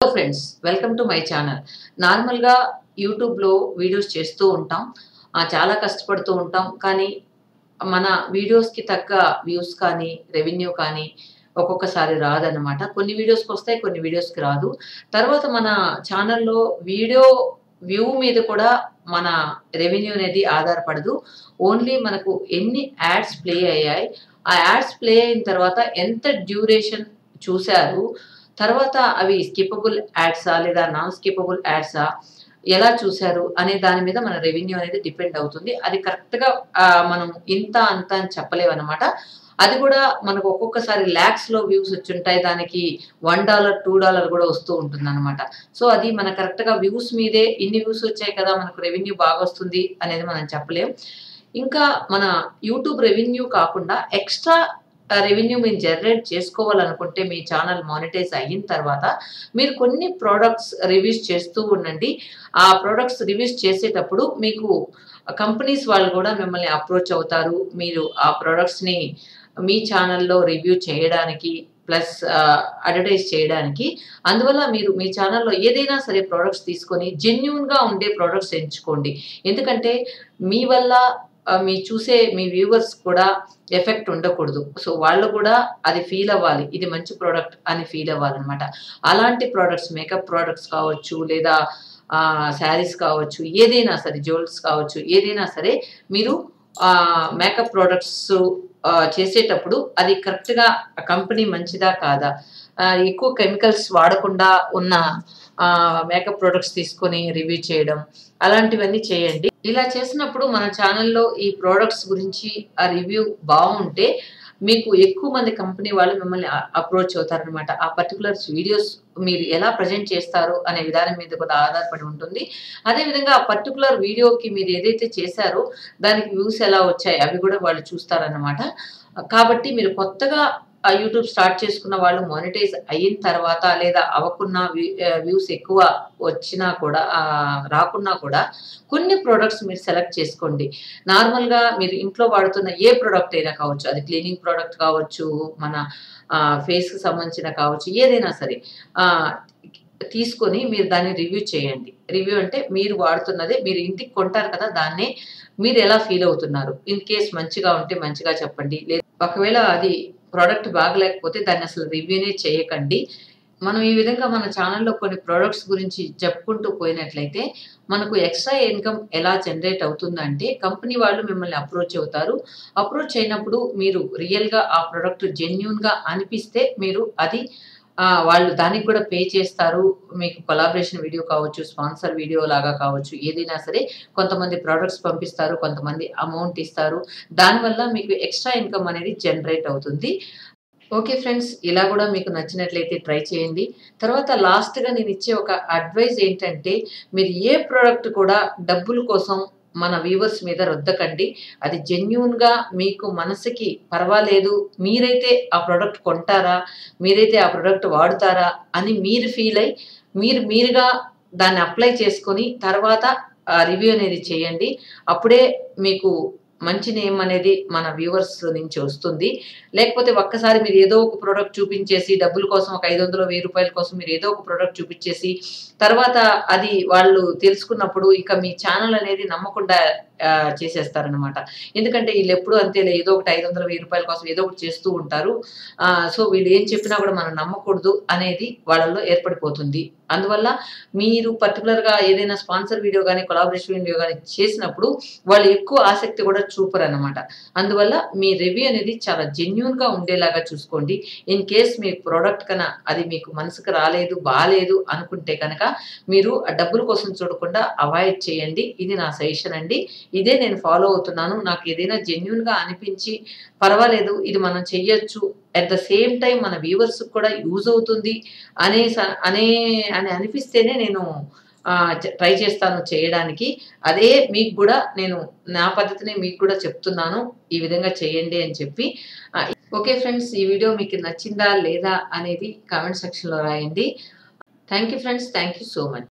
Hello friends welcome to my channel నార్మల్గా యూట్యూబ్లో videos చేస్తూ ఉంటాం. చాలా కష్టపడుతూ ఉంటాం. కానీ మన వీడియోస్కి తగ్గ వ్యూస్ కానీ రెవెన్యూ కానీ ఒక్కొక్కసారి రాదన్నమాట. కొన్ని వీడియోస్కి వస్తాయి కొన్ని వీడియోస్కి రాదు. తర్వాత మన ఛానల్లో వీడియో వ్యూ మీద కూడా మన రెవెన్యూ అనేది ఆధారపడదు. ఓన్లీ మనకు ఎన్ని యాడ్స్ ప్లే అయ్యాయి. ఆ యాడ్స్ ప్లే అయిన తర్వాత ఎంత డ్యూరేషన్ చూశారు తర్వాత అవి స్కిప్పబుల్ యాడ్సా లేదా నాన్ స్కిప్పబుల్ యాడ్సా ఎలా చూశారు అనే దాని మీద మన రెవెన్యూ అనేది డిపెండ్ అవుతుంది. అది కరెక్ట్గా మనం ఇంత అంత అని చెప్పలేమన్నమాట. అది కూడా మనకు ఒక్కొక్కసారి ల్యాక్స్లో వ్యూస్ వచ్చి ఉంటాయి దానికి వన్ డాలర్ టూ డాలర్ కూడా వస్తూ ఉంటుంది అనమాట సో అది మన కరెక్ట్గా వ్యూస్ మీదే ఇన్ని వ్యూస్ వచ్చాయి కదా మనకు రెవెన్యూ బాగా వస్తుంది అనేది మనం చెప్పలేం. ఇంకా మన యూట్యూబ్ రెవెన్యూ కాకుండా ఎక్స్ట్రా రెవెన్యూ మీరు జనరేట్ చేసుకోవాలనుకుంటే మీ ఛానల్ మానిటైజ్ అయిన తర్వాత మీరు కొన్ని ప్రోడక్ట్స్ రివ్యూస్ చేస్తూ ఉండండి. ఆ ప్రోడక్ట్స్ రివ్యూస్ చేసేటప్పుడు మీకు కంపెనీస్ వాళ్ళు కూడా మిమ్మల్ని అప్రోచ్ అవుతారు. మీరు ఆ ప్రోడక్ట్స్ని మీ ఛానల్లో రివ్యూ చేయడానికి ప్లస్ అడ్వర్టైజ్ చేయడానికి. అందువల్ల మీరు మీ ఛానల్లో ఏదైనా సరే ప్రోడక్ట్స్ తీసుకొని జెన్యున్గా ఉండే ప్రోడక్ట్స్ ఎంచుకోండి. ఎందుకంటే మీ వల్ల మీ చూసే మీ వ్యూవర్స్ కూడా ఎఫెక్ట్ ఉండకూడదు. సో వాళ్ళు కూడా అది ఫీల్ అవ్వాలి. ఇది మంచి ప్రోడక్ట్ అని ఫీల్ అవ్వాలన్నమాట. అలాంటి ప్రోడక్ట్స్ మేకప్ ప్రోడక్ట్స్ కావచ్చు లేదా శారీస్ కావచ్చు ఏదైనా సరే జ్యువెల్స్ కావచ్చు ఏదైనా సరే మీరు మేకప్ ప్రోడక్ట్స్ చేసేటప్పుడు అది కరెక్ట్గా కంపెనీ మంచిదా కాదా? ఎక్కువ కెమికల్స్ వాడకుండా ఉన్న మేకప్ ప్రోడక్ట్స్ తీసుకొని రివ్యూ చేయడం అలాంటివన్నీ చేయండి. ఇలా చేసినప్పుడు మన ఛానల్లో ఈ ప్రోడక్ట్స్ గురించి ఆ రివ్యూ బాగుంటే మీకు ఎక్కువ మంది కంపెనీ వాళ్ళు మిమ్మల్ని అప్రోచ్ అవుతారనమాట ఆ పర్టికులర్ వీడియోస్ మీరు ఎలా ప్రజెంట్ చేస్తారు అనే విధానం మీద కూడా ఆధారపడి ఉంటుంది. అదేవిధంగా ఆ పర్టికులర్ వీడియోకి మీరు ఏదైతే చేశారో దానికి వ్యూస్ ఎలా వచ్చాయి అవి కూడా వాళ్ళు చూస్తారనమాట కాబట్టి మీరు కొత్తగా యూట్యూబ్ స్టార్ట్ చేసుకున్న వాళ్ళు మానిటైజ్ అయిన తర్వాత లేదా అవ్వకున్న వ్యూస్ ఎక్కువ వచ్చినా కూడా రాకున్నా కూడా కొన్ని ప్రోడక్ట్స్ మీరు సెలెక్ట్ చేసుకోండి. నార్మల్గా మీరు ఇంట్లో వాడుతున్న ఏ ప్రోడక్ట్ అయినా కావచ్చు అది క్లీనింగ్ ప్రోడక్ట్ కావచ్చు మన ఫేస్కి సంబంధించిన కావచ్చు ఏదైనా సరే తీసుకొని మీరు దాన్ని రివ్యూ చేయండి. రివ్యూ అంటే మీరు వాడుతున్నదే మీరు ఇంటికి కొంటారు కదా దాన్నే మీరు ఎలా ఫీల్ అవుతున్నారు? ఇన్ కేస్ మంచిగా ఉంటే మంచిగా చెప్పండి. లేదు ఒకవేళ అది ప్రోడక్ట్ బాగలేకపోతే దాన్ని అసలు రివ్యూనే చేయకండి. మనం ఈ విధంగా మన ఛానల్లో కొన్ని ప్రోడక్ట్స్ గురించి చెప్పుకుంటూ పోయినట్లయితే మనకు ఎక్స్ట్రా ఇన్కమ్ ఎలా జనరేట్ అవుతుందంటే కంపెనీ వాళ్ళు మిమ్మల్ని అప్రోచ్ అవుతారు. అప్రోచ్ అయినప్పుడు మీరు రియల్గా ఆ ప్రోడక్ట్ జెన్యున్గా అనిపిస్తే మీరు అది వాళ్ళు దానికి కూడా పే చేస్తారు. మీకు కొలాబరేషన్ వీడియో కావచ్చు స్పాన్సర్ వీడియో లాగా కావచ్చు ఏదైనా సరే కొంతమంది ప్రోడక్ట్స్ పంపిస్తారు కొంతమంది అమౌంట్ ఇస్తారు. దానివల్ల మీకు ఎక్స్ట్రా ఇన్కమ్ అనేది జనరేట్ అవుతుంది. ఓకే ఫ్రెండ్స్ ఇలా కూడా మీకు నచ్చినట్లయితే ట్రై చేయండి. తర్వాత లాస్ట్గా నేను ఇచ్చే ఒక అడ్వైజ్ ఏంటంటే మీరు ఏ ప్రోడక్ట్ కూడా డబ్బుల కోసం మన వ్యూవర్స్ మీద రుద్దకండి. అది జెన్యున్గా మీకు మనసుకి పర్వాలేదు. మీరైతే ఆ ప్రోడక్ట్ కొంటారా? మీరైతే ఆ ప్రోడక్ట్ వాడుతారా? అని మీరు ఫీల్ అయ్యి మీరు మీరుగా దాన్ని అప్లై చేసుకొని తర్వాత రివ్యూ అనేది చేయండి. అప్పుడే మీకు మంచి నేమ్ అనేది మన వ్యూవర్స్ నుంచి వస్తుంది. లేకపోతే ఒక్కసారి మీరు ఏదో ఒక ప్రోడక్ట్ చూపించేసి డబ్బుల కోసం ఒక ఐదు వందలు వెయ్యి రూపాయల కోసం మీరు ఏదో ఒక ప్రోడక్ట్ చూపించేసి తర్వాత అది వాళ్ళు తెలుసుకున్నప్పుడు ఇక మీ ఛానల్ అనేది నమ్మకుండా చేసేస్తారనమాట ఎందుకంటే వీళ్ళు ఎప్పుడు అంతేలే ఏదో ఒకటి ఐదు వందల వెయ్యి రూపాయల కోసం ఏదో ఒకటి చేస్తూ ఉంటారు. సో వీళ్ళు ఏం చెప్పినా కూడా మనం నమ్మకూడదు అనేది వాళ్ళల్లో ఏర్పడిపోతుంది. అందువల్ల మీరు పర్టికులర్గా ఏదైనా స్పాన్సర్ వీడియో కానీ కొలాబరేషన్ వీడియో కానీ చేసినప్పుడు వాళ్ళు ఎక్కువ ఆసక్తి కూడా చూపరు అనమాట అందువల్ల మీ రివ్యూ అనేది చాలా జెన్యున్గా ఉండేలాగా చూసుకోండి. ఇన్ కేస్ మీ ప్రోడక్ట్ కన్నా అది మీకు మనసుకు రాలేదు బాగాలేదు అనుకుంటే కనుక మీరు ఆ డబ్బుల కోసం చూడకుండా అవాయిడ్ చేయండి. ఇది నా సజెషన్ అండి. ఇదే నేను ఫాలో అవుతున్నాను. నాకు ఏదైనా జెన్యున్గా అనిపించి పర్వాలేదు ఇది మనం చెయ్యొచ్చు. అట్ ద సేమ్ టైం మన వ్యూవర్స్ కూడా యూజ్ అవుతుంది అనే అనే అని అనిపిస్తేనే నేను ట్రై చేస్తాను చేయడానికి. అదే మీకు కూడా నేను నా పద్ధతిని మీకు కూడా చెప్తున్నాను. ఈ విధంగా చేయండి అని చెప్పి. ఓకే ఫ్రెండ్స్ ఈ వీడియో మీకు నచ్చిందా లేదా అనేది కామెంట్ సెక్షన్లో రాయండి. Thank you friends thank you so much.